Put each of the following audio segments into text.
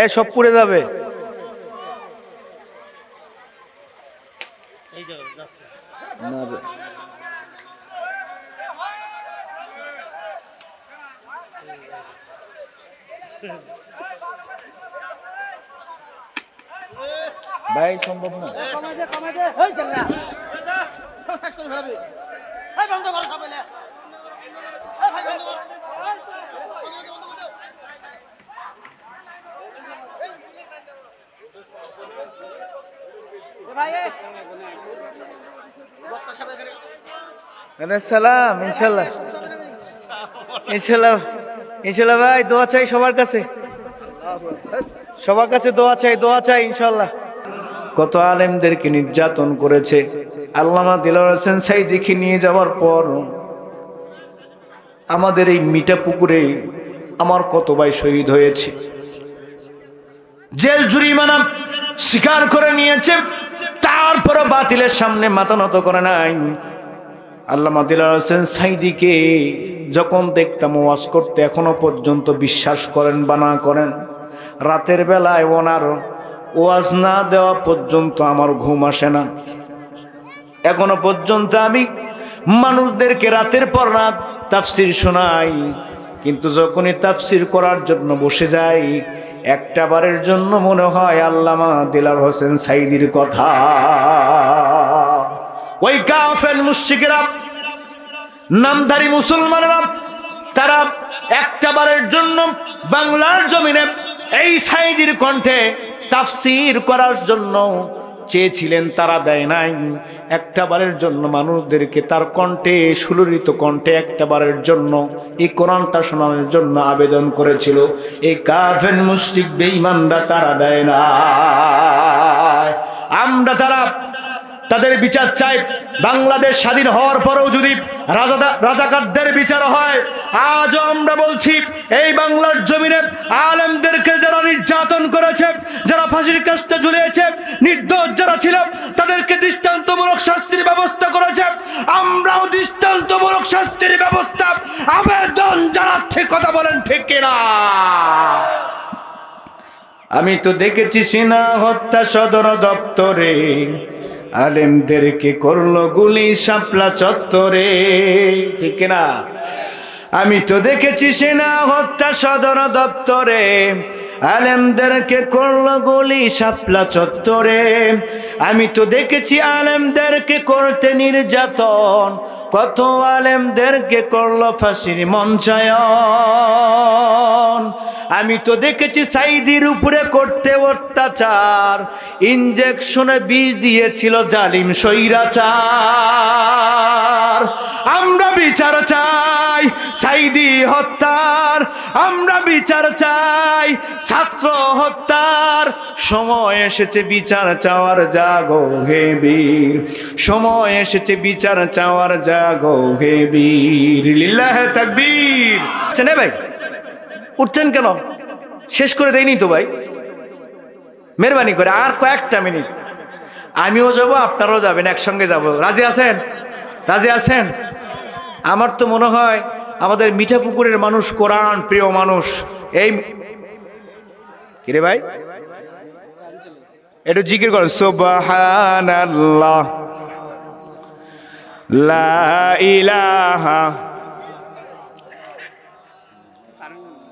এ সব পুড়ে যাবে। ভাই সম্ভব না আরে সালাম ইনশাল্লাহ ইনশাল্লাহ ইনশাল্লাহ ভাই, দোয়া চাই সবার কাছে। সবার কাছে দোয়া চাই দোয়া চাই ইনশাল্লাহ কত আলেমদেরকে নির্যাতন করেছে। আল্লামা দিলার হোসেন সাইদিকে নিয়ে যাওয়ার পর আমাদের এই মিটা পুকুরে আমার কত ভাই শহীদ হয়েছে। জেল জুরিমানা স্বীকার করে নিয়েছে তারপরে বাতিলের সামনে মাথা নত করে নাই। আল্লামা দিলার হোসেন সাইদিকে যখন দেখতাম ওয়াজ করতে, এখনও পর্যন্ত বিশ্বাস করেন বা না করেন, রাতের বেলায় ওনার ওয়াজ না দেওয়া পর্যন্ত আমার ঘুম আসে না। এখনও পর্যন্ত আমি মানুষদেরকে রাতের পর রাত তাফসির শোনাই, কিন্তু যখনই তাফসির করার জন্য বসে যাই, একটা বারের জন্য মনে হয় আল্লামা দিলার হোসেন সাইদির কথা। ওই কাফের মুশিকেরা নামধারী মুসলমানেরা, তারা একটা বারের জন্য বাংলার জমিনে এই সাইদির কণ্ঠে তাফসির করার জন্য চেয়েছিলেন, তারা দেয় নাই। একটা বারের জন্য মানুষদেরকে তার কণ্ঠে, সুললিত কণ্ঠে একটা বারের জন্য, এই কোরআনটা শোনানোর জন্য আবেদন করেছিল। এই কাফের মুশরিক বেঈমানরা তারা দেয় না আমরা তারা তাদের বিচার চাই। বাংলাদেশ স্বাধীন হওয়ার পরেও যদি রাজাকারদের বিচার হয়, আজও আমরা বলছি, এই বাংলার জমিনে আলেমদেরকে যারা নির্যাতন করেছে, যারা ফাঁসির কাজটা ঝুলিয়েছে, নির্দোষ যারা ছিল, তাদেরকে দৃষ্টান্তমূলক শাস্তির ব্যবস্থা করেছে। আমরাও দৃষ্টান্তমূলক শাস্তির ব্যবস্থা আবেদন জানাচ্ছে, কথা বলেন ঠিক কিনা? আমি তো দেখেছি সেনা হত্যা সদর দপ্তরে আলেমদেরকে করল গুলি শাপলা চত্বরে। ঠিক না আমি তো দেখেছি সেনা হত্যা সদর দপ্তরে। আলেমদেরকে করল গুলি শাপলা চত্বরে। আমি তো দেখেছি আলেমদেরকে করতে নির্যাতন। কত আলেমদেরকে করল ফাঁসির মঞ্চায়ন। আমি তো দেখেছি সাইদির উপরে করতে অত্যাচার। ইঞ্জেকশনে বিষ দিয়েছিল জালিম সৈরাচার আমরা বিচার চাই সাইদি হত্যার। আমরা বিচার চাই ছাত্র হত্যার। সময় এসেছে বিচার চাওয়ার, জাগো হে বীর। সময় এসেছে বিচার চাওয়ার, জাগো হে বীর। লিল্লাহে তাকবীর। আচ্ছা ভাই। উঠছেন কেন? শেষ করে দেয়নি তো ভাই? মেহরবানি করে, আর কয়েকটা মিনিট। আমিও যাব, আপনারাও যাবেন, একসঙ্গে যাব। রাজি আছেন? রাজি আছেন? আমার তো মনে হয় আমাদের মিঠা পুকুরের মানুষ কোরআন প্রিয় মানুষ। এই কিরে ভাই? একটু জিকির করেন। সুবহানাল্লাহ। লা ইলাহা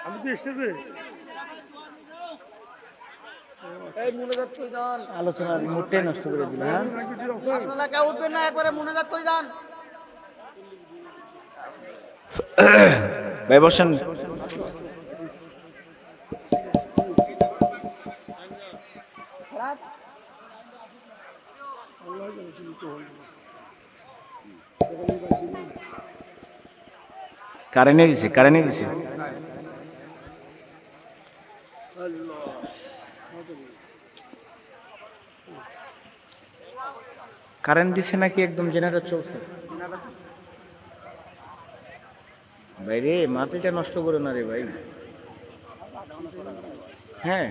আমি তো স্টেজে আলোচনার মুডটাই নষ্ট করে দিল হ্যাঁ? আপনারা উঠবেন না একবারে মুনাজাত করে যান। ভাই বসেন। কারেন্টে দিছে কারেন্টে দিছে। কারেন্ট দিছে নাকি একদম জেনারেটর চলছে? ভাই রে, মাটিটা নষ্ট করো না রে ভাই। হ্যাঁ।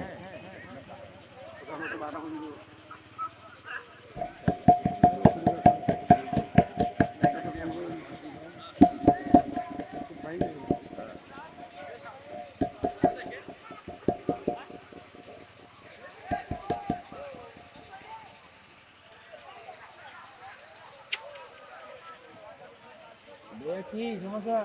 কি সমস্যা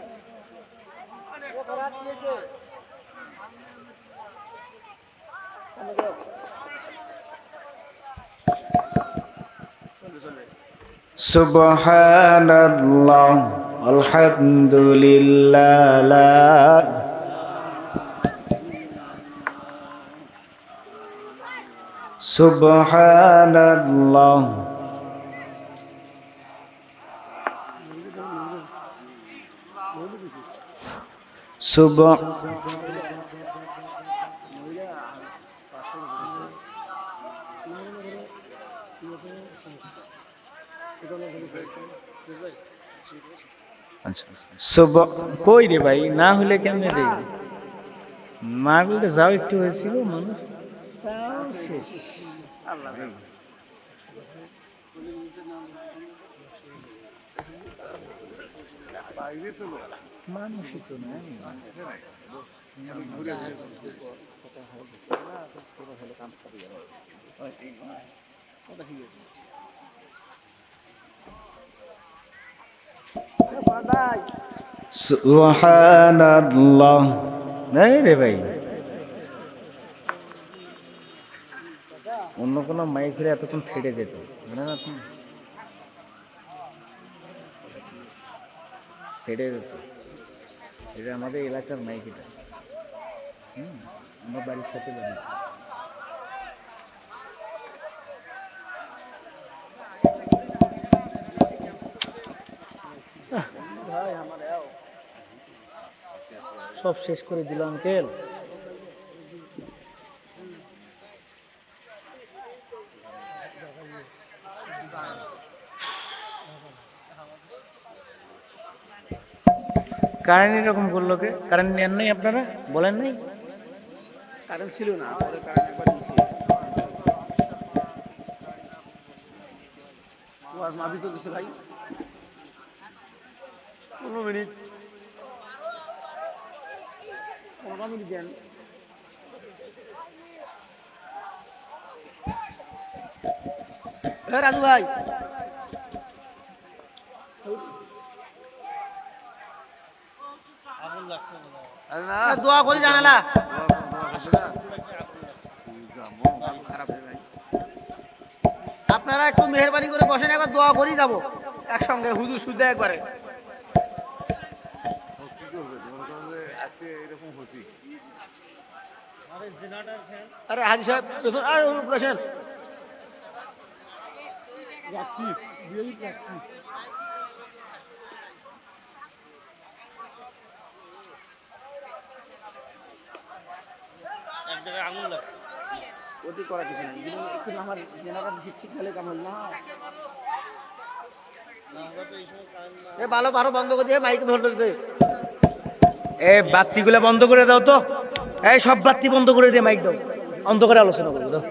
سبحان الله الحمد لله لا سبحان الله সুবহ আচ্ছা সব কই রে ভাই? না হলে কেমনে দেখবি? মা যাও একটু হয়েছিল মানুষ। আল্লাহ। মানুষই তো নাই। ভাই সুবহানাল্লাহ। নাই রে ভাই। অন্য কোনো মাইক হলে এতক্ষণ ফেটে যেত। জানেন আপনি ফেটে যেত এটা আমাদের এলাকার মাইক এটা। হুম, আমার বাড়ির সাথে বাড়ি সব শেষ করে দিলাম তেল। কারেন্ট এরকম করল কে? কারেন্ট নেন নাই আপনারা? বলেন নাই? কারেন্ট ছিল না, পরে কারেন্ট একবার দিয়েছি। ওয়াজ মাফি তো দিছে ভাই। পনেরো মিনিট। পনেরো মিনিট দেন। রাজু ভাই আগুন লাগছে মনে হয় এ, দোয়া করি জানালা আপনারা একটু মেহরবানি করে বসেন, একবার দোয়া করি যাব। একসঙ্গে হুজুর শুদ্ধ একবারে। আরে হাজি সাহেব পেছন আরে পেছন এক জায়গায় আগুন লাগছে ওটি করা কিছু নাই। কিন্তু আমার জেনারেল ঠিক হলে কাম না? এ ভালো ভালো বন্ধ করে দিয়ে মাইকে ভোল্টেজ দে এ বাতিগুলো বন্ধ করে দাও তো। এই সব বাতি বন্ধ করে দিয়ে মাইক দাও। অন্ধকারে আলোচনা করব দাও।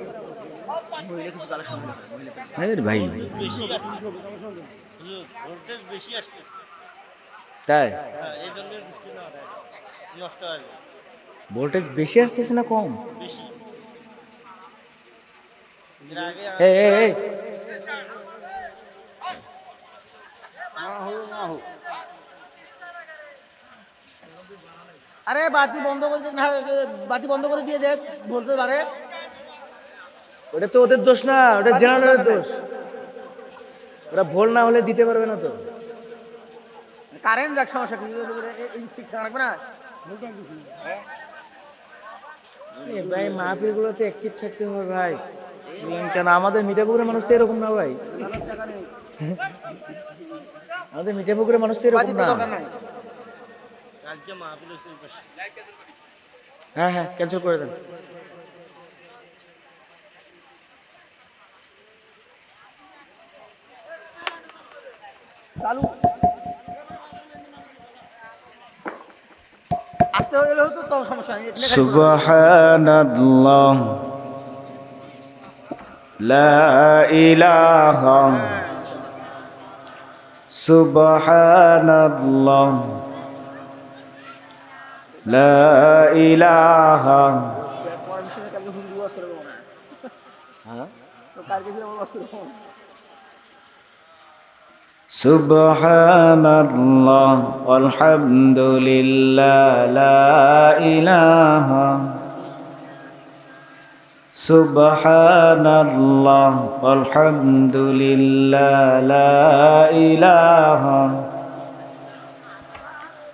ভাই। তাই? হ্যাঁ নষ্ট হয়ে ভোল্টেজ বেশি আসতেছে না কম আরে বাতি বন্ধ করে না বাতি বন্ধ করে দিয়ে দেখ বলতে পারে ওটা তো ওদের দোষ না ওটা জেনারেলের দোষ ওরা ভোল না হলে দিতে পারবে না তো কারেন্ট যাক সমস্যা ঠিক থাকবে না ভাই মাহফিল গুলোতে অ্যাক্টিভ থাকতে হবে ভাই। কেন, আমাদের মিঠাপুরের মানুষ তো এরকম না ভাই। আমাদের মিঠে পুকুরের মানুষ তো এরকম না। হ্যাঁ হ্যাঁ ক্যান্সেল করে দেন। চালু। আসতে হলে হতো তাও সমস্যা নেই সুবহানাল্লাহ। লা ইলাহা। সুবহানাল্লাহ। লা ইলাহা। হ্যাঁ? তো কালকে ফিরে আবার سبحان الله والحمد لله لا إله سبحان الله والحمد لله لا إله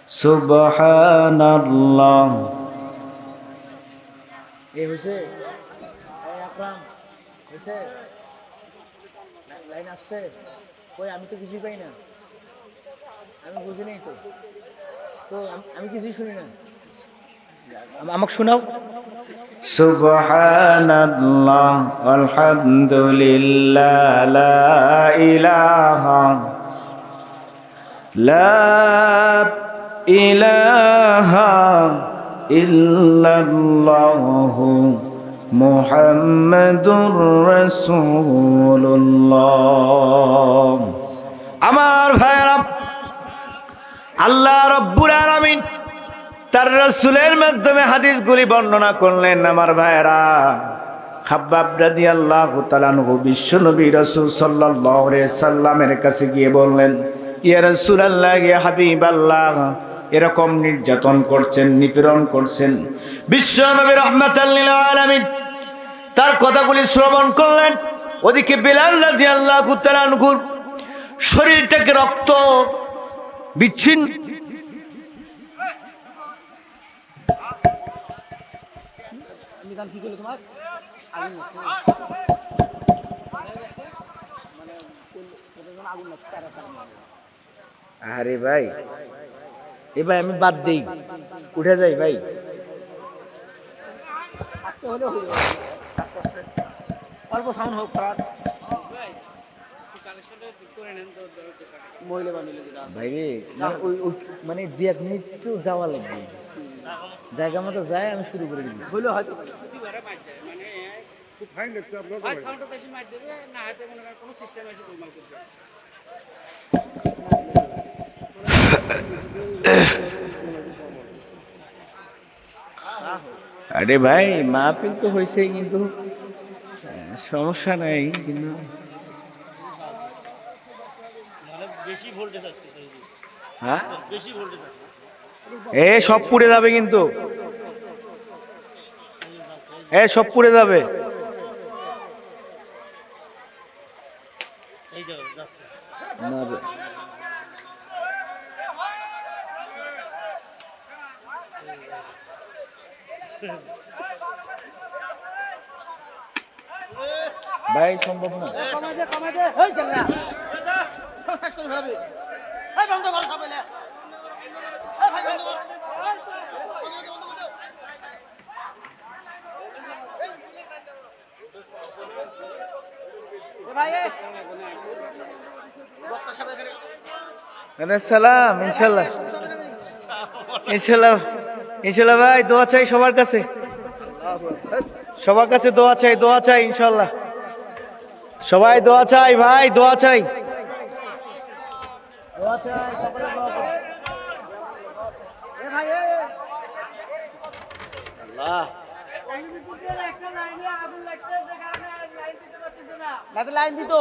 سبحان الله এই হয়েছে এই আকরাম হয়েছে লাইন আসছে কই, আমি তো কিছুই পাই না। আমি বুঝি নাই তো। তো আমি কিছুই শুনি না। আমাকে শোনাও। সুবহানাল্লাহ, আলহামদুলিল্লাহ, লা ইলাহা। লা ইলাহা ইল্লাল্লাহু মোহাম্মদুর রসুল্লাহ আমার ভাইরা আল্লাহ রব্বুল আলমিন তার রসুলের মাধ্যমে হাদিসগুলি বর্ণনা করলেন। আমার ভাইরা খাব্বাব আল্লাহ তালানহু বিশ্ব নবী রসুল সাল্লাহ সাল্লামের কাছে গিয়ে বললেন, ইয়া রসুল আল্লাহ ইয়া হাবিব আল্লাহ এরকম নির্যাতন করছেন, নিপীড়ন করছেন। বিশ্ব নবী রহমত আল্লিল আলমিন তার কথাগুলি শ্রবণ করলেন ওদিকে বেলাল রাদি আল্লাহ তালানহুর শরীরটাকে রক্ত বিচ্ছিন্ন। আরে ভাই, এ ভাই আমি বাদ দিই উঠে যাই ভাই আসতে হলে হইল আস্তে আস্তে অল্প সাউন্ড হোক খারাপ মানে মানে দু এক মিনিট তো যাওয়া লাগবে। জায়গা মতো যায় আমি শুরু করে দিচ্ছি। হইলে হয়তো। প্রতিবারে মার যায় মানে খুব ফাইন দেখতে আপনার ভাই সাউন্ডটা বেশি মার দেবে না হাতে মনে করেন কোনো সিস্টেম আছে গোলমাল করবে আরে ভাই, মাহফিল তো হয়েছে কিন্তু সমস্যা নাই, কিন্তু হ্যাঁ এ, সব পুড়ে যাবে কিন্তু এ, সব পুড়ে যাবে। ভাই সম্ভব না। সালাম ইনশাল্লাহ। ইনশাল্লাহ। ইনশাল্লাহ ভাই দোয়া চাই সবার কাছে। সবার কাছে দোয়া চাই দোয়া চাই ইনশাল্লাহ। সবাই দোয়া চাই ভাই দোয়া চাই। লাইন দিত।